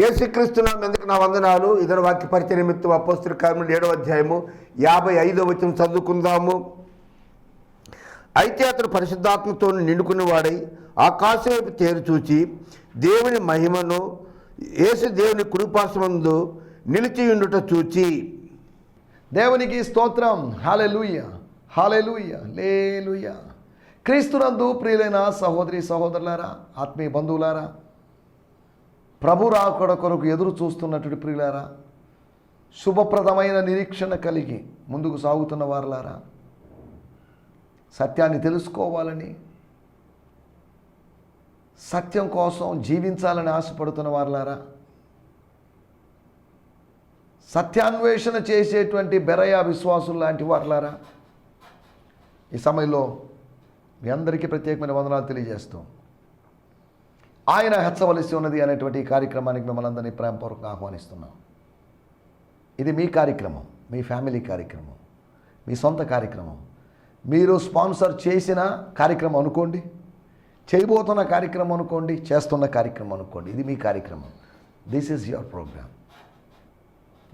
యేసుక్రీస్తునాం ఎందుకు నా వందనాలు. ఇతర వాక్య పరిచయ నిమిత్తం అపోస్తుల కార్మికులు ఏడవ అధ్యాయము యాభై ఐదో వచ్చిన చదువుకుందాము. అయితే అతడు పరిశుద్ధాత్మతో నిండుకున్నవాడై ఆకాశం వైపు తేరు చూచి దేవుని మహిమను యేసు దేవుని కుడిపాసమందు నిలిచి ఉండుట చూచి. దేవునికి స్తోత్రం. హాలెలుయ్య హాలెలుయ్య లేలుయ్య క్రీస్తునందు ప్రియులైన సహోదరి సహోదరులారా ఆత్మీయ బంధువులారా ప్రభు రాకడ కొరకు ఎదురు చూస్తున్నటువంటి ప్రియులారా శుభప్రదమైన నిరీక్షణ కలిగి ముందుకు సాగుతున్న వారులారా సత్యాన్ని తెలుసుకోవాలని సత్యం కోసం జీవించాలని ఆశపడుతున్న వారులారా సత్యాన్వేషణ చేసేటువంటి బెరయా విశ్వాసులు లాంటి వారులారా ఈ సమయంలో మీ అందరికీ ప్రత్యేకమైన వందనాలు తెలియజేస్తాం ఆయన హెచ్చవలసి ఉన్నది అనేటువంటి కార్యక్రమానికి మిమ్మల్ని అందరినీ ప్రేమపూర్వకంగా ఆహ్వానిస్తున్నాం. ఇది మీ కార్యక్రమం మీ ఫ్యామిలీ కార్యక్రమం మీ సొంత కార్యక్రమం. మీరు స్పాన్సర్ చేసిన కార్యక్రమం అనుకోండి చేయబోతున్న కార్యక్రమం అనుకోండి చేస్తున్న కార్యక్రమం అనుకోండి. ఇది మీ కార్యక్రమం. దిస్ ఈజ్ యువర్ ప్రోగ్రామ్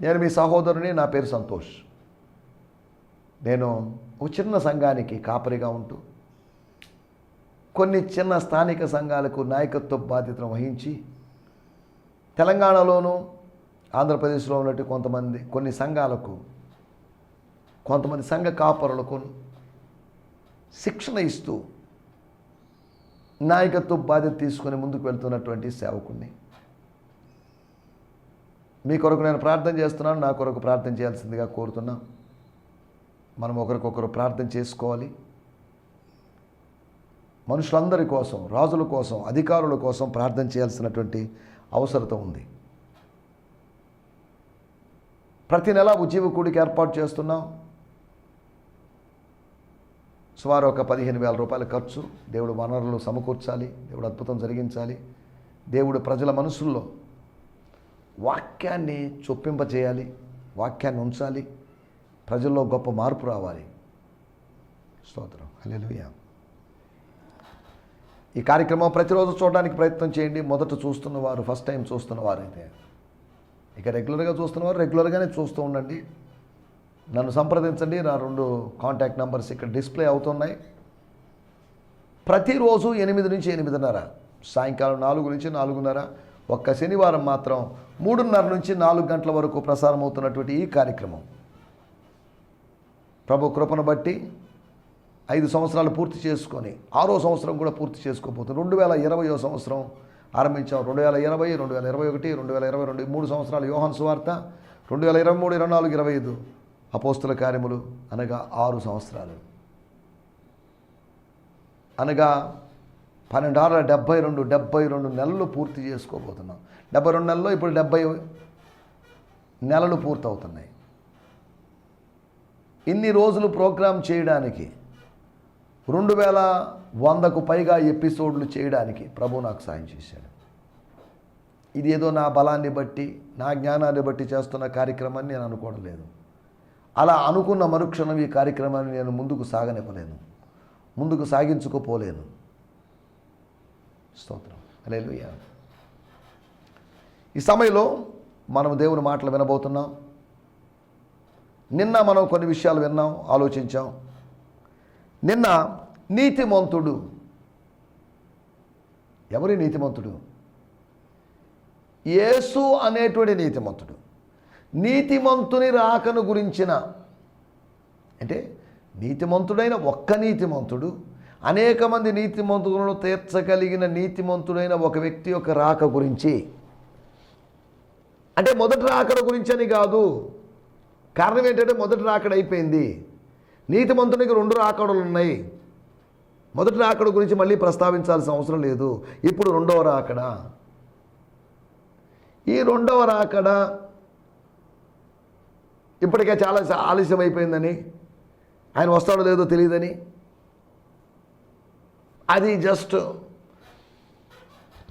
నేను మీ సహోదరుని నా పేరు సంతోష్. నేను ఒక చిన్న సంఘానికి కాపరిగా ఉంటూ కొన్ని చిన్న స్థానిక సంఘాలకు నాయకత్వ బాధ్యతను వహించి తెలంగాణలోనూ ఆంధ్రప్రదేశ్లో ఉన్నట్టు కొంతమంది కొన్ని సంఘాలకు కొంతమంది సంఘ కాపరులకు శిక్షణ ఇస్తూ నాయకత్వ బాధ్యత తీసుకొని ముందుకు వెళ్తున్నటువంటి సేవకుణ్ణి. మీ కొరకు నేను ప్రార్థన చేస్తున్నాను నా కొరకు ప్రార్థన చేయాల్సిందిగా కోరుతున్నాను మనం ఒకరికొకరు ప్రార్థన చేసుకోవాలి. మనుషులందరి కోసం రాజుల కోసం అధికారుల కోసం ప్రార్థన చేయాల్సినటువంటి అవసరత ఉంది. ప్రతి నెల ఉద్యోగ కూడికి ఏర్పాటు చేస్తున్నాం. సుమారు ఒక పదిహేను వేల రూపాయల ఖర్చు. దేవుడు వనరులు సమకూర్చాలి దేవుడు అద్భుతం జరిగించాలి. దేవుడు ప్రజల మనసుల్లో వాక్యాన్ని చొప్పింపజేయాలి వాక్యాన్ని ఉంచాలి. ప్రజల్లో గొప్ప మార్పు రావాలి. స్తోత్రం. హల్లెలూయా. ఈ కార్యక్రమం ప్రతిరోజు చూడడానికి ప్రయత్నం చేయండి. మొదట చూస్తున్న వారు ఫస్ట్ టైం చూస్తున్న వారైతే ఇక రెగ్యులర్గా చూస్తున్నవారు రెగ్యులర్గానే చూస్తూ ఉండండి. నన్ను సంప్రదించండి. నా రెండు కాంటాక్ట్ నెంబర్స్ ఇక్కడ డిస్ప్లే అవుతున్నాయి. ప్రతిరోజు ఎనిమిది నుంచి ఎనిమిదిన్నర సాయంకాలం నాలుగు నుంచి నాలుగున్నర ఒక్క శనివారం మాత్రం మూడున్నర నుంచి నాలుగు గంటల వరకు ప్రసారం అవుతున్నటువంటి ఈ కార్యక్రమం. ప్రభు కృపను బట్టి ఐదు సంవత్సరాలు పూర్తి చేసుకొని ఆరో సంవత్సరం కూడా పూర్తి చేసుకోబోతుంది రెండు వేల ఇరవయో సంవత్సరం ఆరంభించాం. రెండు వేల ఇరవై రెండు వేల ఇరవై ఒకటి రెండు వేల ఇరవై రెండు మూడు సంవత్సరాలు యోహన్ సువార్త రెండు వేల ఇరవై మూడు ఇరవై నాలుగు ఇరవై ఐదు అపోస్తుల కార్యములు అనగా ఆరు సంవత్సరాలు. అనగా పన్నెండు ఆరు డెబ్బై రెండు డెబ్బై రెండు నెలలు పూర్తి చేసుకోబోతున్నాం. డెబ్బై రెండు నెలల్లో ఇప్పుడు డెబ్బై నెలలు పూర్తవుతున్నాయి. ఇన్ని రోజులు ప్రోగ్రాం చేయడానికి రెండు వేల వందకు పైగా ఎపిసోడ్లు చేయడానికి ప్రభు నాకు సాయం చేశాడు. ఇది ఏదో నా బలాన్ని బట్టి నా జ్ఞానాన్ని బట్టి చేస్తున్న కార్యక్రమాన్ని నేను అనుకోవడం లేదు. అలా అనుకున్న మరుక్షణం ఈ కార్యక్రమాన్ని నేను ముందుకు సాగనివ్వలేను. ముందుకు సాగించుకోపోలేను. స్తోత్రం. హల్లెలూయా. ఈ సమయంలో మనం దేవుని మాటలు వినబోతున్నాం. నిన్న మనం కొన్ని విషయాలు విన్నాం ఆలోచించాం. నిన్న నీతిమంతుడు. ఎవరి నీతిమంతుడు? యేసు అనేటువంటి నీతిమంతుడు. నీతిమంతుని రాకను గురించిన అంటే నీతిమంతుడైన ఒక్క నీతిమంతుడు అనేక మంది నీతిమంతులను తీర్చగలిగిన నీతిమంతుడైన ఒక వ్యక్తి యొక్క రాక గురించి. అంటే మొదటి రాకడ గురించి అని కాదు. కారణం ఏంటంటే మొదటి రాకడ అయిపోయింది నీతిమంతునికి రెండు రాకడలు ఉన్నాయి. మొదటి రాకడ గురించి మళ్ళీ ప్రస్తావించాల్సిన అవసరం లేదు. ఇప్పుడు రెండవ రాకడ. ఈ రెండవ రాకడ ఇప్పటికే చాలా ఆలస్యం అయిపోయిందని ఆయన వస్తాడో లేదో తెలియదని. అది జస్ట్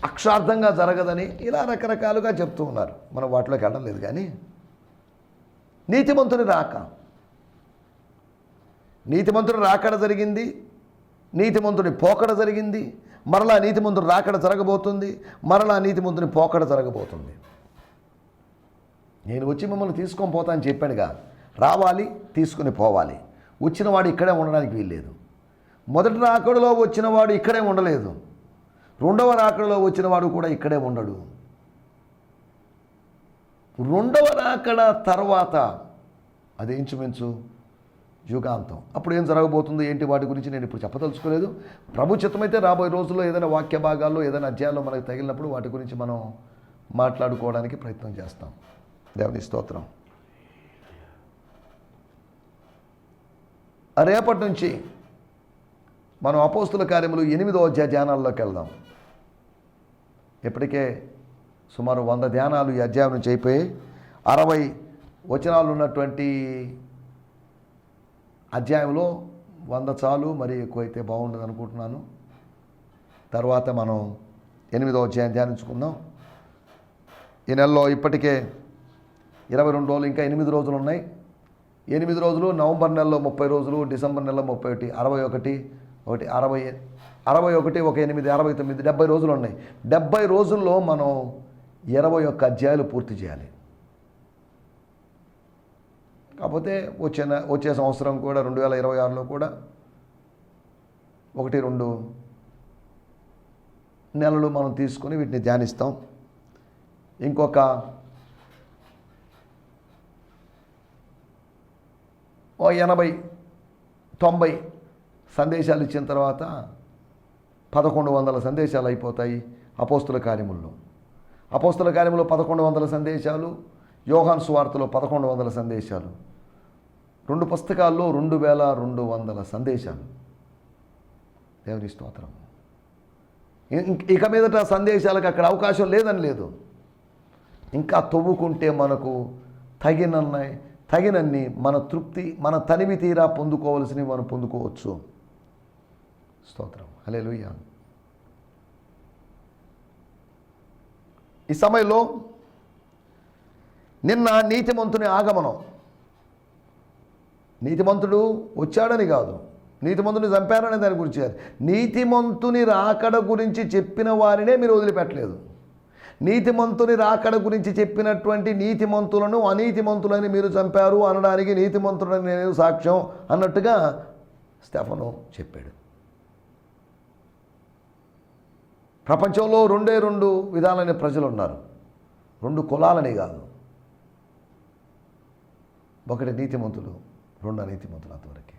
అక్షార్థంగా జరగదని ఇలా రకరకాలుగా చెప్తూ ఉన్నారు. మనం వాటిలోకి వెళ్ళడం లేదు కానీ. నీతిమంతుని రాక. నీతిమంతుడు రాకడ జరిగింది. నీతిమంతుడి పోకడ జరిగింది. మరలా నీతిమంతుడు రాకడ జరగబోతుంది. మరలా నీతిమంతుని పోకడ జరగబోతుంది. నేను వచ్చి మిమ్మల్ని తీసుకొని పోతా అని చెప్పాడుగా రావాలి తీసుకుని పోవాలి. వచ్చినవాడు ఇక్కడే ఉండడానికి వీల్లేదు. మొదటి రాకడలో వచ్చిన వాడు ఇక్కడే ఉండలేదు. రెండవ రాకడలో వచ్చిన వాడు కూడా ఇక్కడే ఉండడు. రెండవ రాకడ తర్వాత అది ఇంచుమించు యుగాంతం. అప్పుడు ఏం జరగబోతుందో? ఏంటి? వాటి గురించి నేను ఇప్పుడు చెప్పదలుచుకోలేదు. ప్రభు చిత్తమైతే రాబోయే రోజుల్లో ఏదైనా వాక్య భాగాల్లో ఏదైనా అధ్యాయంలో మనకు తగిలినప్పుడు వాటి గురించి మనం మాట్లాడుకోవడానికి ప్రయత్నం చేస్తాం. దేవుని స్తోత్రం. రేపటి నుంచి మనం అపోస్తుల కార్యములు ఎనిమిదో అధ్యాయ ధ్యానాల్లోకి వెళ్దాం. ఇప్పటికే సుమారు వంద ధ్యానాలు ఈ అధ్యాయం నుంచి అయిపోయి అరవై వచనాలు ఉన్నటువంటి అధ్యాయంలో వంద చాలు మరి ఎక్కువైతే బాగుండదు అనుకుంటున్నాను. తర్వాత మనం ఎనిమిదో అధ్యాయం ధ్యానించుకుందాం. ఈ నెలలో ఇప్పటికే ఇరవై రెండు రోజులు ఇంకా ఎనిమిది రోజులు ఉన్నాయి. ఎనిమిది రోజులు నవంబర్ నెలలో ముప్పై రోజులు డిసెంబర్ నెలలో ముప్పై ఒకటి అరవై ఒకటి ఒకటి అరవై అరవై ఒకటి ఒక ఎనిమిది అరవై తొమ్మిది డెబ్బై రోజులు ఉన్నాయి. డెబ్బై రోజుల్లో మనం ఇరవై ఒక్క అధ్యాయాలు పూర్తి చేయాలి. కాకపోతే వచ్చే వచ్చే సంవత్సరం కూడా రెండు వేల ఇరవై ఆరులో కూడా ఒకటి రెండు నెలలు మనం తీసుకొని వీటిని ధ్యానిస్తాం. ఇంకొక ఓ ఎనభై తొంభై సందేశాలు ఇచ్చిన తర్వాత పదకొండు వందల సందేశాలు అయిపోతాయి అపోస్తుల కార్యముల్లో. అపోస్తుల కార్యములో పదకొండు వందల సందేశాలు యోహాన్ సువార్తలో పదకొండు వందల సందేశాలు. రెండు పుస్తకాల్లో రెండు వేల రెండు వందల సందేశాలు. దేవుని స్తోత్రం. ఇక మీదట సందేశాలకు అక్కడ అవకాశం లేదని లేదు. ఇంకా తవ్వుకుంటే మనకు తగినన్నాయి తగినన్ని మన తృప్తి మన తనివి తీరా పొందుకోవలసినవి మనం పొందుకోవచ్చు. స్తోత్రం. హలే ఈ సమయంలో నిన్న నీతిమంతుని ఆగమనం నీతిమంతుడు వచ్చాడని కాదు. నీతిమంతుని చంపారని దాని గురించి కాదు. నీతిమంతుని రాకడ గురించి చెప్పిన వారినే మీరు వదిలిపెట్టలేదు. నీతిమంతుని రాకడ గురించి చెప్పినటువంటి నీతిమంతులను అనీతిమంతులని మీరు చంపారు అనడానికి నీతిమంతుడని నేను సాక్ష్యం అన్నట్టుగా స్టెఫను చెప్పాడు. ప్రపంచంలో రెండే రెండు విధాలైన ప్రజలు ఉన్నారు రెండు కులాలని కాదు. ఒకటి నీతిమంతులు రెండు అనీతిమంతులు అంతవరకు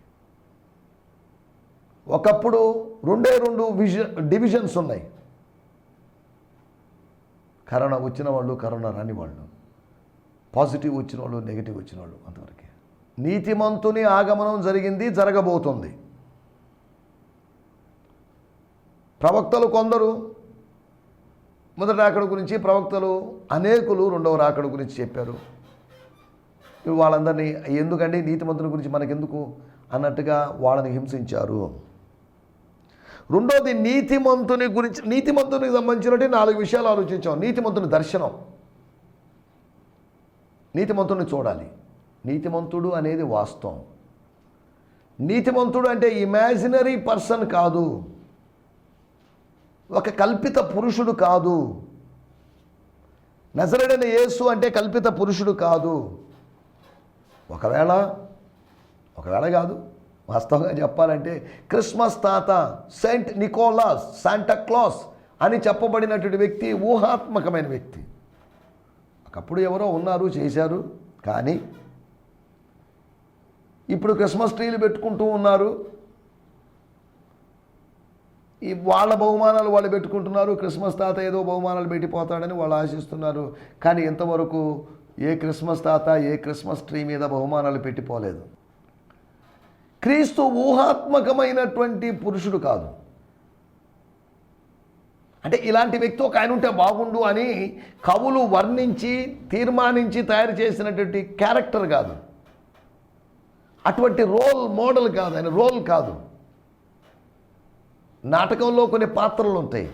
ఒకప్పుడు రెండే రెండు విజన్ డివిజన్స్ ఉన్నాయి. కరోనా వచ్చిన వాళ్ళు కరోనా రాని వాళ్ళు పాజిటివ్ వచ్చిన వాళ్ళు నెగిటివ్ వచ్చిన వాళ్ళు అంతవరకే. నీతిమంతుని ఆగమనం జరిగింది జరగబోతుంది. ప్రవక్తలు కొందరు మొదటి రాకడ గురించి ప్రవక్తలు అనేకులు రెండవ రాకడ గురించి చెప్పారు. వాళ్ళందరినీ ఎందుకండి నీతిమంతుల గురించి మనకెందుకు? అన్నట్టుగా వాళ్ళని హింసించారు. రెండోది నీతిమంతుని గురించి నీతిమంతునికి సంబంధించినట్టు నాలుగు విషయాలు ఆలోచించాం. నీతిమంతుని దర్శనం. నీతిమంతుని చూడాలి. నీతిమంతుడు అనేది వాస్తవం. నీతిమంతుడు అంటే ఇమాజినరీ పర్సన్ కాదు. ఒక కల్పిత పురుషుడు కాదు. నజరడని యేసు అంటే కల్పిత పురుషుడు కాదు. ఒకవేళ ఒకవేళ కాదు వాస్తవంగా చెప్పాలంటే క్రిస్మస్ తాత సెయింట్ నికోలాస్ శాంటాక్లాస్ అని చెప్పబడినటువంటి వ్యక్తి ఊహాత్మకమైన వ్యక్తి. ఒకప్పుడు ఎవరో ఉన్నారు చేశారు కానీ ఇప్పుడు క్రిస్మస్ ట్రీలు పెట్టుకుంటూ ఉన్నారు. ఈ వాళ్ళ బహుమానాలు వాళ్ళు పెట్టుకుంటున్నారు క్రిస్మస్ తాత ఏదో బహుమానాలు పెట్టిపోతాడని వాళ్ళు ఆశిస్తున్నారు. కానీ ఇంతవరకు ఏ క్రిస్మస్ తాత ఏ క్రిస్మస్ ట్రీ మీద బహుమానాలు పెట్టిపోలేదు. క్రీస్తు ఊహాత్మకమైనటువంటి పురుషుడు కాదు. అంటే ఇలాంటి వ్యక్తి ఒక ఆయన ఉంటే బాగుండు అని కవులు వర్ణించి తీర్మానించి తయారు చేసినటువంటి క్యారెక్టర్ కాదు. అటువంటి రోల్ మోడల్ కాదు ఆయన రోల్ కాదు. నాటకంలో కొన్ని పాత్రలు ఉంటాయి.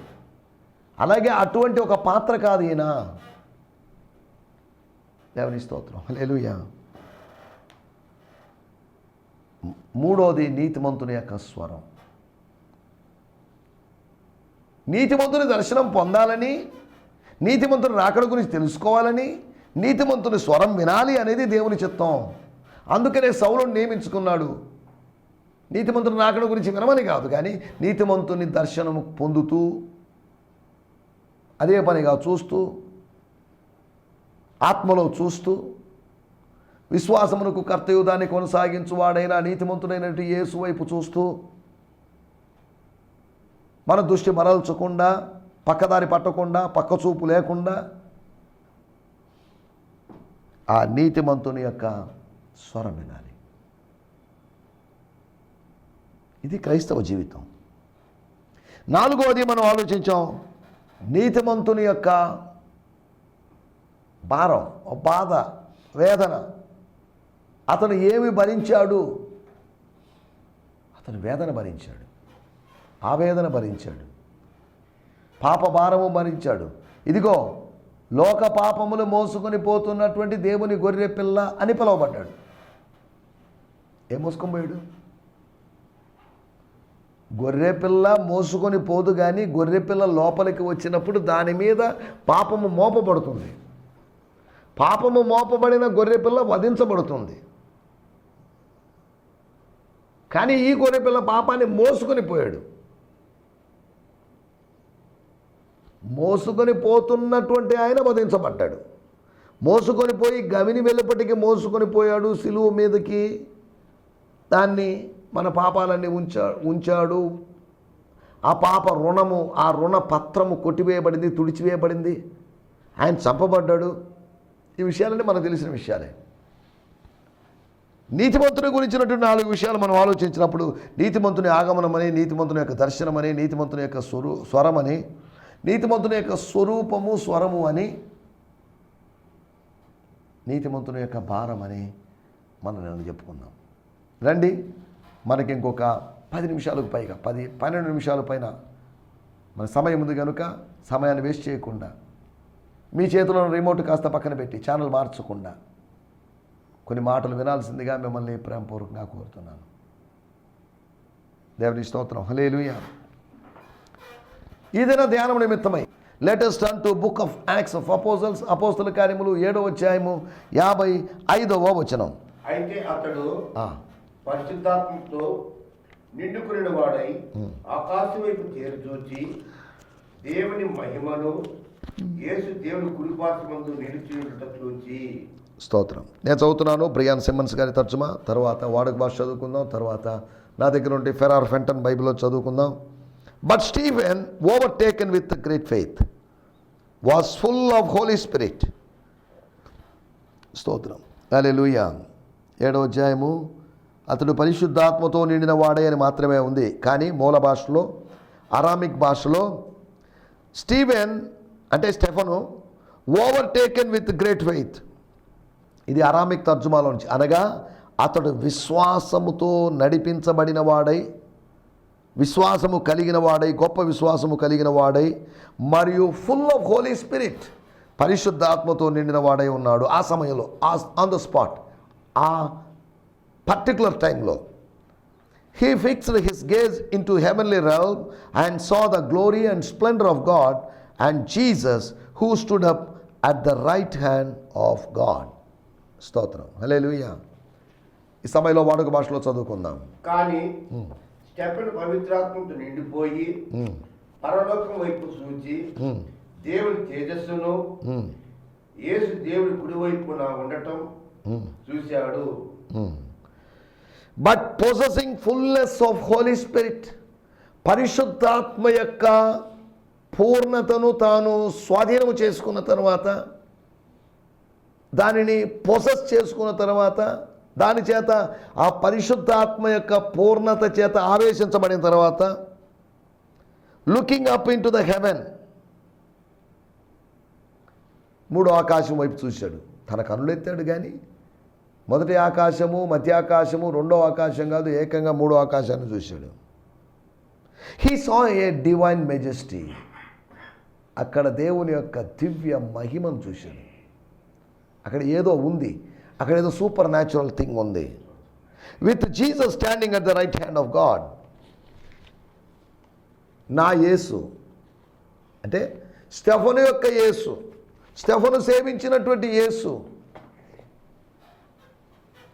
అలాగే అటువంటి ఒక పాత్ర కాదు ఈయన. దేవుని స్తోత్రం లేలుయా మూడోది నీతిమంతుని యొక్క స్వరం. నీతిమంతుని దర్శనం పొందాలని నీతిమంతుని రాకడ గురించి తెలుసుకోవాలని నీతిమంతుని స్వరం వినాలి అనేది దేవుని చిత్తం. అందుకనే సౌలుని నియమించుకున్నాడు. నీతిమంతుని రాకడ గురించి వినమని కాదు కానీ నీతిమంతుని దర్శనము పొందుతూ అదే పనిగా చూస్తూ ఆత్మలో చూస్తూ విశ్వాసమునకు కర్తయుధాన్ని కొనసాగించువాడైన నీతిమంతుడైనటువంటి యేసు వైపు చూస్తూ మన దృష్టి మరల్చకుండా పక్కదారి పట్టకుండా పక్క చూపు లేకుండా ఆ నీతిమంతుని యొక్క స్వరం వినాలి. ఇది క్రైస్తవ జీవితం. నాలుగవది మనం ఆలోచించాం. నీతిమంతుని యొక్క భారం బాధ వేదన. అతను ఏమి భరించాడు? అతను వేదన భరించాడు. ఆవేదన భరించాడు. పాప భారము భరించాడు. ఇదిగో లోక పాపములు మోసుకొని పోతున్నటువంటి దేవుని గొర్రె పిల్ల అని పిలువబడ్డాడు. ఏం మోసుకొని పోయాడు? గొర్రె పిల్ల మోసుకొని పోదు కానీ గొర్రె పిల్ల లోపలికి వచ్చినప్పుడు దాని మీద పాపము మోపబడుతుంది. పాపము మోపబడిన గొర్రె పిల్ల వధించబడుతుంది. కానీ ఈ గొర్రెపిల్ల పాపాన్ని మోసుకొని పోయాడు. మోసుకొని పోతున్నటువంటి ఆయన వధించబడ్డాడు. మోసుకొని పోయి గమిని వెలుపటికి మోసుకొని పోయాడు. సిలువ మీదకి దాన్ని మన పాపాలన్నీ ఉంచా ఉంచాడు. ఆ పాప రుణము ఆ రుణ పత్రము కొట్టివేయబడింది తుడిచివేయబడింది. ఆయన చంపబడ్డాడు. ఈ విషయాలన్నీ మనకు తెలిసిన విషయాలే. నీతిమంతుని గురించినటువంటి నాలుగు విషయాలు మనం ఆలోచించినప్పుడు నీతిమంతుని ఆగమనమని నీతిమంతుని యొక్క దర్శనమని నీతిమంతుని యొక్క స్వరూ స్వరమని నీతిమంతుని యొక్క స్వరూపము స్వరము అని నీతిమంతుని యొక్క భారం అని మనం నేను చెప్పుకుందాం రండి మనకి ఇంకొక పది నిమిషాలకు పైగా పది పన్నెండు నిమిషాల పైన మన సమయం ఉంది కనుక సమయాన్ని వేస్ట్ చేయకుండా మీ చేతిలో రిమోట్ కాస్త పక్కన పెట్టి ఛానల్ మార్చకుండా. కొన్ని మాటలు వినాల్సిందిగా మిమ్మల్ని ప్రేమపూర్వకంగా కోరుతున్నాను. దేవుని స్తోత్రం. హలేలుయా ఏదైనా ధ్యానం నిమిత్తమై latest turn to book of Acts of apostles అపోస్తుల కార్యములు ఏడో అధ్యాయము యాభై ఐదవ వచనం. అయితే అతడు పరిశుద్ధాత్మతో నిండుకుని వాడై ఆకాశం వైపు చేరుచూచి దేవుని మహిమను యేసు దేవుని కుడిపాసమందు నిలిచి చూచి స్తోత్రం. నేను చదువుతున్నాను బ్రియాన్ సిమ్మన్స్ గారి తర్జుమా. తర్వాత వాడుక భాష చదువుకుందాం. తర్వాత నా దగ్గర ఉండి ఫెరార్ ఫెంటన్ బైబిల్లో చదువుకుందాం. But Steven over taken with great faith was full of Holy Spirit స్తోత్రం. అలే ఏడో అధ్యాయము. అతడు పరిశుద్ధాత్మతో నిండిన వాడే అని మాత్రమే ఉంది. కానీ మూల భాషలో అరామిక్ భాషలో స్టీవెన్ అంటే Stephen overtaken with great faith. ఇది అరామిక్ తర్జుమాలో నుంచి. అనగా అతడు విశ్వాసముతో నడిపించబడిన వాడై విశ్వాసము కలిగిన వాడై గొప్ప విశ్వాసము కలిగిన వాడై మరియు ఫుల్ ఆఫ్ హోలీ స్పిరిట్ పరిశుద్ధాత్మతో నిండిన వాడై ఉన్నాడు ఆ సమయంలో ఆన్ ద స్పాట్ ఆ పర్టికులర్ టైంలో he fixed his gaze in to heavenly realm and saw the glory and splendour of God and Jesus who stood up at the right hand of God. స్తోత్రం. హల్లెలూయా. ఈ సమయంలో వాడుక భాషలో చదువుకుందాం. కానీ Stephen పవిత్రాత్మతో నిండిపోయి పరలోకం వైపు చూచి దేవుని తేజస్సును యేసు దేవుని కుడివైపున ఉండటం చూశాడు. But possessing fullness of Holy Spirit పరిశుద్ధాత్మ యొక్క పూర్ణతను తాను స్వాధీనము చేసుకున్న తర్వాత దానిని పొసెస్ చేసుకున్న తర్వాత దాని చేత ఆ పరిశుద్ధాత్మ యొక్క పూర్ణత చేత ఆవేశించబడిన తర్వాత looking up in to the heaven మూడో ఆకాశం వైపు చూశాడు. తన కనులు ఎత్తాడు కానీ మొదటి ఆకాశము మధ్య ఆకాశము రెండో ఆకాశం కాదు ఏకంగా మూడో ఆకాశాన్ని చూశాడు. He saw a divine majesty అక్కడ దేవుని యొక్క దివ్య మహిమను చూశాడు అక్కడ ఏదో ఉంది. అక్కడ ఏదో సూపర్ న్యాచురల్ థింగ్ ఉంది. With Jesus standing at the right hand of God నా యేసు. అంటే స్టెఫను యొక్క యేసు. స్టెఫను సేవించినటువంటి యేసు.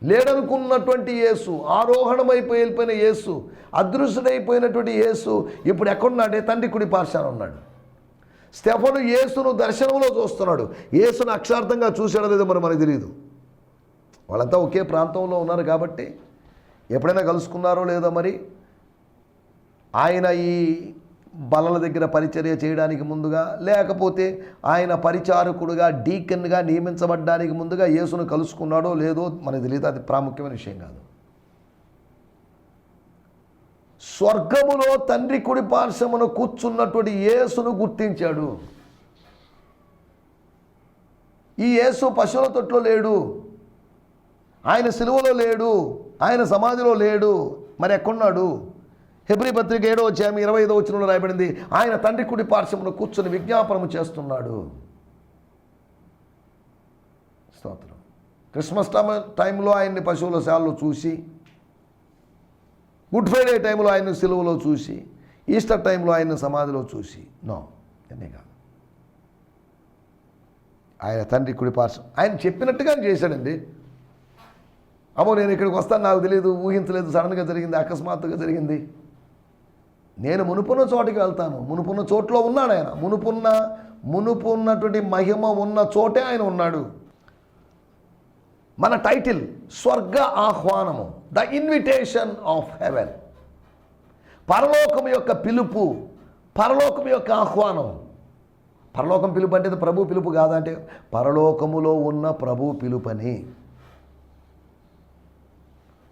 లేడనుకున్నటువంటి యేసు. ఆరోహణమైపోయి వెళ్ళిపోయిన యేసు. అదృశ్యుడైపోయినటువంటి యేసు. ఇప్పుడు ఎక్కడున్నాడే? తండ్రి కుడి పార్శాన ఉన్నాడు. స్టెఫను యేసును దర్శనంలో చూస్తున్నాడు. యేసును అక్షార్థంగా చూశాడో లేదో మరి మనకు తెలియదు వాళ్ళంతా ఒకే ప్రాంతంలో ఉన్నారు కాబట్టి ఎప్పుడైనా కలుసుకున్నారో లేదో మరి ఆయన ఈ బలల దగ్గర పరిచర్య చేయడానికి ముందుగా లేకపోతే ఆయన పరిచారకుడుగా డీకన్గా నియమించబడ్డానికి ముందుగా యేసును కలుసుకున్నాడో లేదో మనకు తెలియదు అది ప్రాముఖ్యమైన విషయం కాదు. స్వర్గములో తండ్రి కుడి పార్శ్వమును కూర్చున్నటువంటి యేసును గుర్తించాడు. ఈ యేసు పశువుల తొట్లో లేడు. ఆయన సిలువలో లేడు. ఆయన సమాధిలో లేడు. మరి ఎక్కడున్నాడు? హెబ్రి పత్రిక ఏడో వచ్చాము ఇరవై ఐదో వచ్చినలో రాయబడింది ఆయన తండ్రి కుడి పార్శ్వమును కూర్చొని విజ్ఞాపనము చేస్తున్నాడు. స్తోత్రం. క్రిస్మస్ టైం టైంలో ఆయన్ని పశువుల శాలలో చూసి గుడ్ ఫ్రైడే టైంలో ఆయన సెలవులో చూసి ఈస్టర్ టైంలో ఆయన సమాధిలో చూసి. నో అన్నీ కాదు. ఆయన తండ్రి కుడి పార్శ్వం ఆయన చెప్పినట్టుగా చేశాడండి. అమ్మో నేను ఇక్కడికి వస్తాను నాకు తెలియదు ఊహించలేదు సడన్గా జరిగింది అకస్మాత్తుగా జరిగింది. నేను మునుపున్న చోటికి వెళ్తాను. మునుపున్న చోట్లో ఉన్నాడు ఆయన. మునుపున్న మునుపు ఉన్నటువంటి మహిమ ఉన్న చోటే ఆయన ఉన్నాడు. మన టైటిల్ స్వర్గ ఆహ్వానము ద ఇన్విటేషన్ ఆఫ్ హెవెన్. పరలోకం యొక్క పిలుపు పరలోకం యొక్క ఆహ్వానం. పరలోకం పిలుపు అంటే ప్రభు పిలుపు కాదంటే పరలోకములో ఉన్న ప్రభు పిలుపని.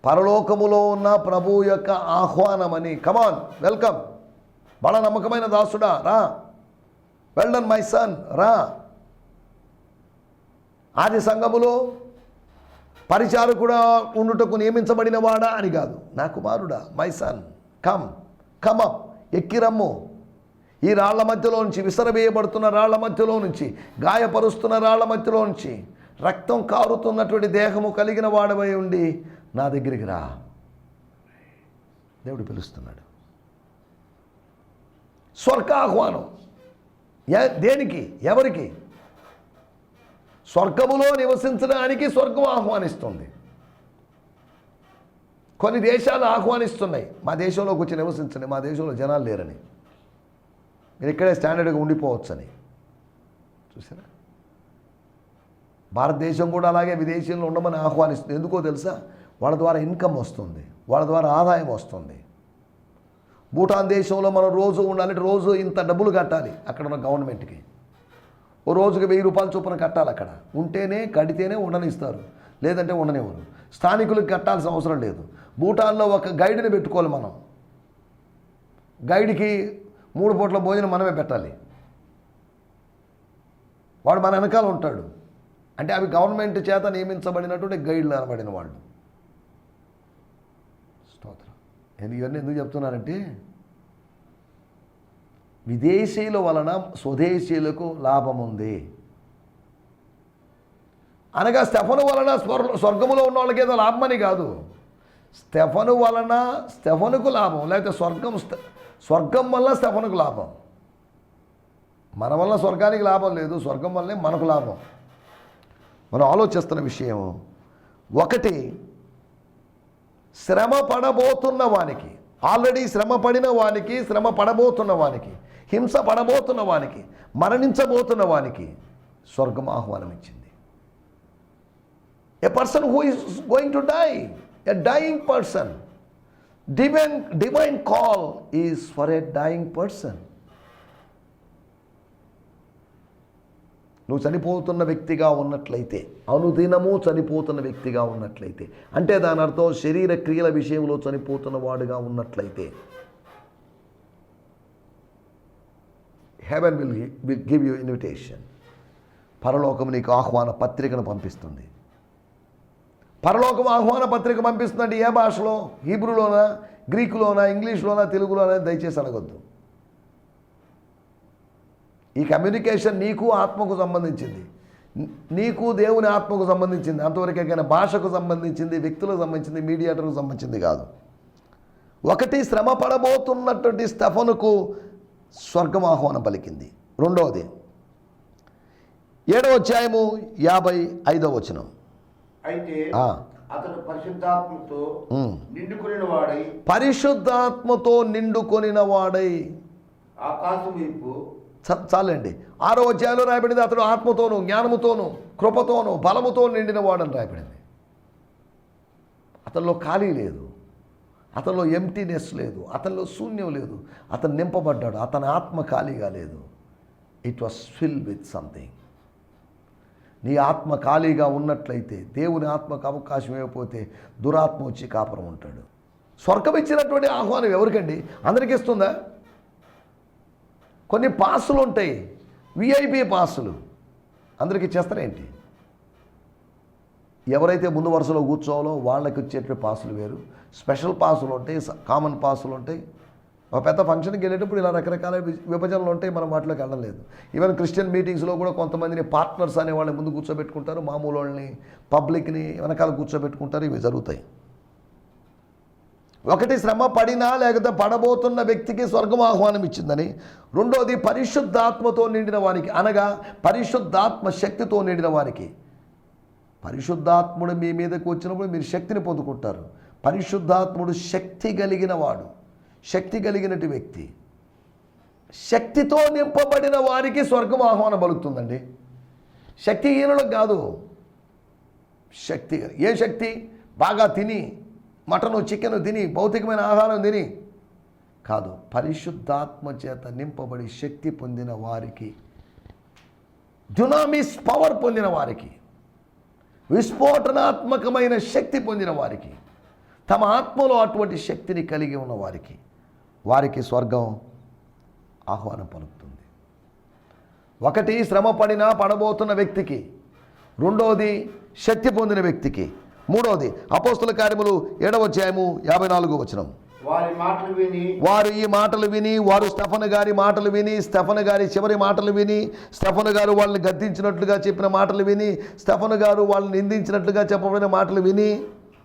పరలోకములో ఉన్న ప్రభు యొక్క ఆహ్వానమని. కమాన్ వెల్కమ్ బల నమ్మకమైన దాసుడా రా. వెల్డన్ మై సన్ రా. ఆది సంఘములో పరిచారకుడా ఉండుటకు నియమించబడిన వాడా అని కాదు. నా కుమారుడా my son come come up ఎక్కిరమ్ము ఈ రాళ్ళ మధ్యలో నుంచి విసరవేయబడుతున్న రాళ్ళ మధ్యలో నుంచి గాయపరుస్తున్న రాళ్ళ మధ్యలో నుంచి రక్తం కారుతున్నటువంటి దేహము కలిగిన వాడవై ఉండి నా దగ్గరికి రా. దేవుడు పిలుస్తున్నాడు. స్వర్గ ఆహ్వానం దేనికి? ఎవరికి? స్వర్గములో నివసించడానికి స్వర్గం ఆహ్వానిస్తుంది. కొన్ని దేశాలు ఆహ్వానిస్తున్నాయి. మా దేశంలోకి వచ్చి నివసించండి. మా దేశంలో జనాలు లేరని. మీరు ఇక్కడే స్టాండర్డ్గా ఉండిపోవచ్చని. చూసారా? భారతదేశం కూడా అలాగే విదేశీయంలో ఉండమని ఆహ్వానిస్తుంది. ఎందుకో తెలుసా? వాళ్ళ ద్వారా ఇన్కమ్ వస్తుంది. వాళ్ళ ద్వారా ఆదాయం వస్తుంది. భూటాన్ దేశంలో మనం రోజు ఉండాలంటే రోజు ఇంత డబ్బులు కట్టాలి. అక్కడ ఉన్న గవర్నమెంట్కి. ఓ రోజుకి వెయ్యి రూపాయల చొప్పున కట్టాలి అక్కడ. ఉంటేనే కడితేనే ఉండనిస్తారు. లేదంటే ఉండనివ్వరు. స్థానికులకు కట్టాల్సిన అవసరం లేదు. భూటాన్లో ఒక గైడ్ని పెట్టుకోవాలి మనం. గైడ్కి మూడు పూట్ల భోజనం మనమే పెట్టాలి. వాడు మన వెనకాల ఉంటాడు. అంటే అవి గవర్నమెంట్ చేత నియమించబడినటువంటి గైడ్లు అనబడిన వాళ్ళు. స్తోత్రం. నేను ఇవన్నీ ఎందుకు చెప్తున్నానంటే విదేశీయుల వలన స్వదేశీయులకు లాభం ఉంది అనగా స్టెఫను వలన స్వర్ స్వర్గములో ఉన్న వాళ్ళకి ఏదో లాభమని కాదు. స్టెఫను వలన స్టెఫనుకు లాభం లేకపోతే స్వర్గం స్వర్గం వల్ల స్టెఫనుకు లాభం. మన వల్ల స్వర్గానికి లాభం లేదు స్వర్గం వల్లనే మనకు లాభం. మనం ఆలోచిస్తున్న విషయం ఒకటి శ్రమ పడబోతున్న వానికి ఆల్రెడీ శ్రమ పడిన వానికి శ్రమ పడబోతున్న వానికి హింస పడబోతున్న వానికి మరణించబోతున్న వానికి స్వర్గం ఆహ్వానం ఇచ్చింది a person who is going to die a dying person divine divine call is for a dying person నువ్వు చనిపోతున్న వ్యక్తిగా ఉన్నట్లయితే అనుదినము చనిపోతున్న వ్యక్తిగా ఉన్నట్లయితే అంటే దాని అర్థం శరీర క్రియల విషయంలో చనిపోతున్న వాడుగా ఉన్నట్లయితే heaven will will give you invitation పరలోకం నీకు ఆహ్వాన పత్రికను పంపిస్తుంది. పరలోకం ఆహ్వాన పత్రిక పంపిస్తుందంటే ఏ భాషలో? హీబ్రూలోనా? గ్రీకులోనా? ఇంగ్లీష్లోనా? తెలుగులోనా? దయచేసి అడగద్దు. ఈ కమ్యూనికేషన్ నీకు ఆత్మకు సంబంధించింది. నీకు దేవుని ఆత్మకు సంబంధించింది. అంతవరకే కానీ భాషకు సంబంధించింది వ్యక్తులకు సంబంధించింది మీడియేటర్కు సంబంధించింది కాదు. ఒకటి శ్రమ పడబోతున్నటువంటి స్టెఫనుకు స్వర్గం ఆహ్వానం పలికింది రెండవది ఏడవ అధ్యాయము యాభై ఐదవ వచనం. అయితే. అతడు పరిశుద్ధాత్మతో ఉమ్. నిండుకుని వాడై పరిశుద్ధాత్మతో నిండుకొనిన వాడై ఆకాశం వైపు చాలండి. ఆరో అధ్యాయంలో రాయబడింది అతడు ఆత్మతోను జ్ఞానముతోను కృపతోను బలముతో నిండిన వాడని రాయబడింది. అతనిలో ఖాళీ లేదు. అతనిలో ఎంటీనెస్ లేదు అతనిలో శూన్యం లేదు అతను నింపబడ్డాడు అతని ఆత్మ ఖాళీగా లేదు. It was fill with something నీ ఆత్మ ఖాళీగా ఉన్నట్లయితే దేవుని ఆత్మకు అవకాశం ఇవ్వకపోతే దురాత్మ వచ్చి కాపురం ఉంటాడు. స్వర్గం ఇచ్చినటువంటి ఆహ్వానం ఎవరికండి? అందరికీ ఇస్తుందా? కొన్ని పాసులు ఉంటాయి విఐపి పాసులు. అందరికీ చేస్తారేంటి ఎవరైతే ముందు వరుసలో కూర్చోవాలో వాళ్ళకి వచ్చేటువంటి పాసులు వేరు. స్పెషల్ పాసులు ఉంటాయి కామన్ పాసులు ఉంటాయి. ఒక పెద్ద ఫంక్షన్కి వెళ్ళేటప్పుడు ఇలా రకరకాల విభజనలు ఉంటాయి మనం వాటిలోకి వెళ్ళలేదు ఈవెన్ క్రిస్టియన్ మీటింగ్స్లో కూడా కొంతమందిని పార్ట్నర్స్ అనే వాళ్ళని ముందు కూర్చోబెట్టుకుంటారు మామూలు వాళ్ళని పబ్లిక్ని వెనకాల కూర్చోబెట్టుకుంటారు ఇవి జరుగుతాయి. ఒకటి శ్రమ పడినా లేకపోతే పడబోతున్న వ్యక్తికి స్వర్గం ఆహ్వానం ఇచ్చిందని రెండోది పరిశుద్ధాత్మతో నిండిన వారికి అనగా పరిశుద్ధాత్మ శక్తితో నిండిన వారికి పరిశుద్ధాత్ముడు మీ మీదకు వచ్చినప్పుడు మీరు శక్తిని పొందుకుంటారు. పరిశుద్ధాత్ముడు శక్తి కలిగిన వాడు. శక్తి కలిగినటి వ్యక్తి. శక్తితో నింపబడిన వారికి స్వర్గం ఆహ్వానం పలుకుతుందండి. శక్తిహీనులకు కాదు. శక్తి ఏ శక్తి? బాగా తిని మటను చికెన్ తిని భౌతికమైన ఆహారం తిని. కాదు పరిశుద్ధాత్మ చేత నింపబడి శక్తి పొందిన వారికి డ్యునామిస్ పవర్ పొందిన వారికి విస్ఫోటనాత్మకమైన శక్తి పొందిన వారికి తమ ఆత్మలో అటువంటి శక్తిని కలిగి ఉన్న వారికి వారికి స్వర్గం ఆహ్వానం పలుకుతుంది. ఒకటి శ్రమ పడినా పడబోతున్న వ్యక్తికి రెండవది శక్తి పొందిన వ్యక్తికి మూడవది అపోస్తుల కార్యములు ఏడవ అధ్యాయము యాభై నాలుగు వచనం. వారి మాటలు విని వారు ఈ మాటలు విని వారు స్టెఫన్ గారి మాటలు విని స్టెఫన్ గారి చివరి మాటలు విని స్టెఫన్ గారు వాళ్ళని గద్దించినట్లుగా చెప్పిన మాటలు విని స్టెఫన్ గారు వాళ్ళని నిందించినట్లుగా చెప్పబడిన మాటలు విని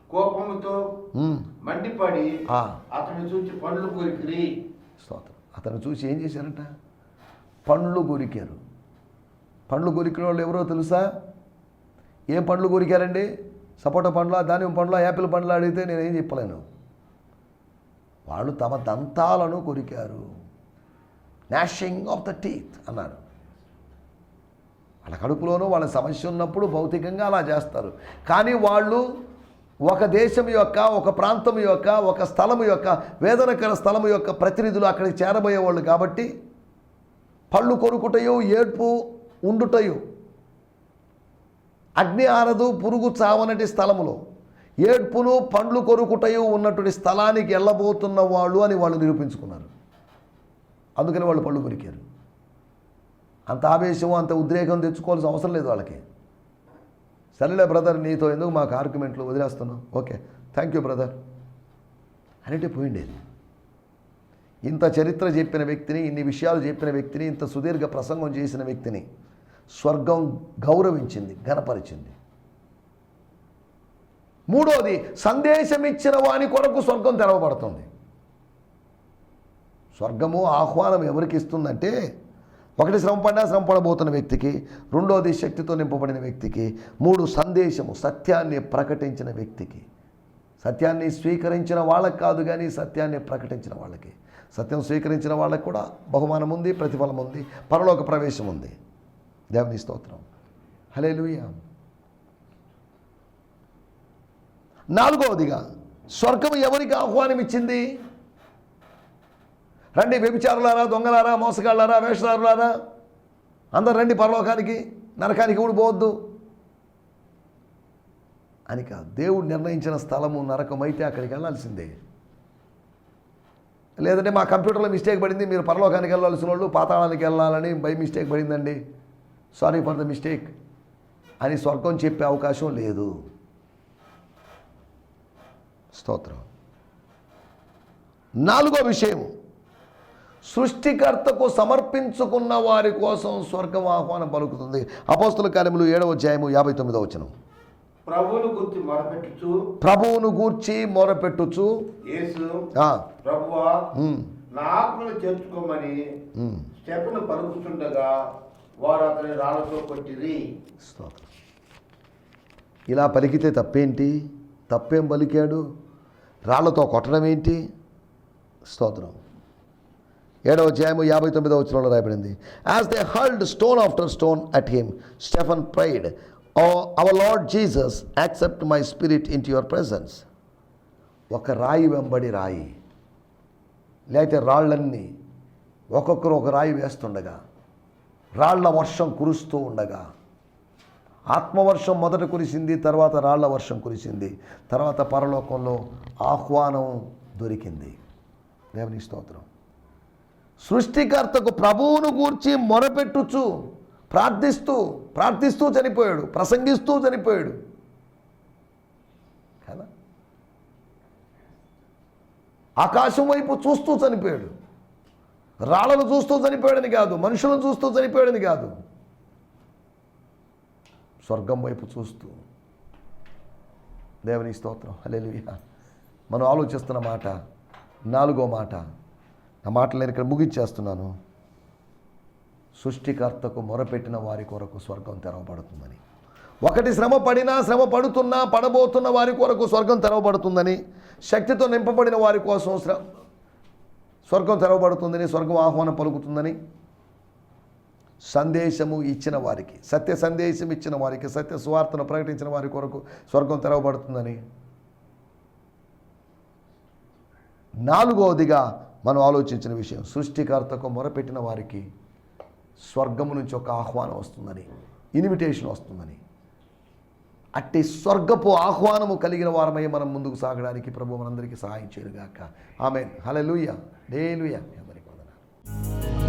కోపముతో ఉమ్, మండిపడి అతను పండ్లు కొరికిరి. స్తోత్రం. అతను చూసి ఏం చేశారంట? పండ్లు కొరికారు. పండ్లు కొరికిన వాళ్ళు ఎవరో తెలుసా? ఏ పండ్లు కొరికారండి? సపోటా పండ్ల దానిమ్మ పండ్ల యాపిల్ పండ్ల అడిగితే నేనేం చెప్పలేను. వాళ్ళు తమ దంతాలను కొరికారు. నాషింగ్ ఆఫ్ ద టీత్ అన్నారు. వాళ్ళ కడుపులోనూ వాళ్ళ సమస్య ఉన్నప్పుడు భౌతికంగా అలా చేస్తారు. కానీ వాళ్ళు ఒక దేశం యొక్క ఒక ప్రాంతం యొక్క ఒక స్థలం యొక్క వేదనకర స్థలం యొక్క ప్రతినిధులు అక్కడికి చేరబోయేవాళ్ళు కాబట్టి పళ్ళు కొరుకుటయు ఏడ్పు ఉండుటయు అగ్ని ఆరదు పురుగు చావనటి స్థలములో ఏడ్పులు పండ్లు కొరుకుటయు ఉన్నటువంటి స్థలానికి వెళ్ళబోతున్న వాళ్ళు అని వాళ్ళు నిరూపించుకున్నారు. అందుకని వాళ్ళు పళ్ళు కొరికారు. అంత ఆవేశం అంత ఉద్రేకం తెచ్చుకోవాల్సిన అవసరం లేదు వాళ్ళకి. సరేలే బ్రదర్ నీతో ఎందుకు మాకు ఆర్గ్యుమెంట్లు వదిలేస్తున్నాం ఓకే థ్యాంక్ యూ బ్రదర్. అనేటి పోయిండేది. ఇంత చరిత్ర చెప్పిన వ్యక్తిని ఇన్ని విషయాలు చెప్పిన వ్యక్తిని ఇంత సుదీర్ఘ ప్రసంగం చేసిన వ్యక్తిని స్వర్గం గౌరవించింది ఘనపరిచింది. మూడోది సందేశం ఇచ్చిన వాని కొరకు స్వర్గం తెరవబడుతుంది. స్వర్గము ఆహ్వానం ఎవరికి ఇస్తుందంటే ఒకటి శ్రమ పడినా శ్రమ పడబోతున్న వ్యక్తికి రెండోది శక్తితో నింపబడిన వ్యక్తికి మూడు సందేశము సత్యాన్ని ప్రకటించిన వ్యక్తికి. సత్యాన్ని స్వీకరించిన వాళ్ళకి కాదు కానీ సత్యాన్ని ప్రకటించిన వాళ్ళకి. సత్యం స్వీకరించిన వాళ్ళకి కూడా బహుమానం ఉంది ప్రతిఫలం ఉంది పరలోక ప్రవేశం ఉంది. దేవుని స్తోత్రం. హలే నాలుగవదిగా స్వర్గం ఎవరికి ఆహ్వానం ఇచ్చింది రండి వ్యభిచారులారా దొంగలారా మోసగాళ్ళారా వేషధారులారా? అందరు రండి పరలోకానికి నరకానికి ఊడి పోవద్దు అని కాదు దేవుడు నిర్ణయించిన స్థలము నరకం అయితే అక్కడికి వెళ్ళాల్సిందే. లేదంటే మా కంప్యూటర్లో మిస్టేక్ పడింది మీరు పరలోకానికి వెళ్ళాల్సిన వాళ్ళు పాతాళానికి వెళ్ళాలని బై మిస్టేక్ పడిందండి. Sorry for the mistake. అని స్వర్గం చెప్పే అవకాశం లేదు. స్తోత్రం. నాలుగో విషయం సృష్టికర్తకు సమర్పించుకున్న వారి కోసం స్వర్గం ఆహ్వానం పలుకుతుంది. అపోస్తుల కార్యములు ఏడవ అధ్యాయము యాభై తొమ్మిదో వచనం. ప్రభువును గుర్తి మొరపెట్టుచు. ప్రభువును గూర్చి మొరపెట్టుచు. నా ఆత్మను చేర్చుకోమని ఉమ్. స్టెఫను పలుకుతుండగా వారు అతని రాళ్ళతో కొట్టిరి. స్తోత్రం. ఇలా పలికితే తప్పేంటి? తప్పేం పలికాడు రాళ్ళతో కొట్టడం ఏంటి? స్తోత్రం. ఏడవ అధ్యాయము యాభై తొమ్మిదవ వచ్చినలో రాయబడింది. As they hurled stone after stone at him Stephen prayed O our Lord Jesus accept my spirit in your presence ఒక రాయి వెంబడి రాయి. లేకపోతే రాళ్ళన్నీ ఒక్కొక్కరు ఒక రాయి వేస్తుండగా రాళ్ళ వర్షం కురుస్తూ ఉండగా ఆత్మవర్షం మొదట కురిసింది తర్వాత రాళ్ళ వర్షం కురిసింది తర్వాత పరలోకంలో ఆహ్వానం దొరికింది. దేవుని స్తోత్రం. సృష్టికర్తకు ప్రభువును గూర్చి మొరపెట్టుచు ప్రార్థిస్తూ ప్రార్థిస్తూ చనిపోయాడు ప్రసంగిస్తూ చనిపోయాడు. కదా? ఆకాశం వైపు చూస్తూ చనిపోయాడు. రాళ్ళను చూస్తూ చనిపోయాడని కాదు మనుషులను చూస్తూ చనిపోయాడని కాదు. స్వర్గం వైపు చూస్తూ. దేవుని స్తోత్రం. హలేలుయ మనం ఆలోచిస్తున్న మాట నాలుగో మాట. నా మాటలు నేను ఇక్కడ ముగించేస్తున్నాను. సృష్టికర్తకు మొరపెట్టిన వారి కొరకు స్వర్గం తెరవబడుతుందని. ఒకటి శ్రమ పడినా శ్రమ పడుతున్నా పడబోతున్న వారి కొరకు స్వర్గం తెరవబడుతుందని శక్తితో నింపబడిన వారి కోసం స్వర్గం తెరవబడుతుందని స్వర్గం ఆహ్వానం పలుకుతుందని సందేశము ఇచ్చిన వారికి సత్య సందేశం ఇచ్చిన వారికి సత్య సువార్తను ప్రకటించిన వారి కొరకు స్వర్గం తెరవబడుతుందని. నాలుగవదిగా మనం ఆలోచించిన విషయం సృష్టికర్తకు మొరపెట్టిన వారికి స్వర్గము నుంచి ఒక ఆహ్వానం వస్తుందని ఇన్విటేషన్ వస్తుందని. అట్టి స్వర్గపు ఆహ్వానము కలిగిన వారమై మనం ముందుకు సాగడానికి ప్రభు మనందరికీ సహాయం చేయడుగాక ఆమె హలలుయ డేలుయ ఎవరికి వందనాలు.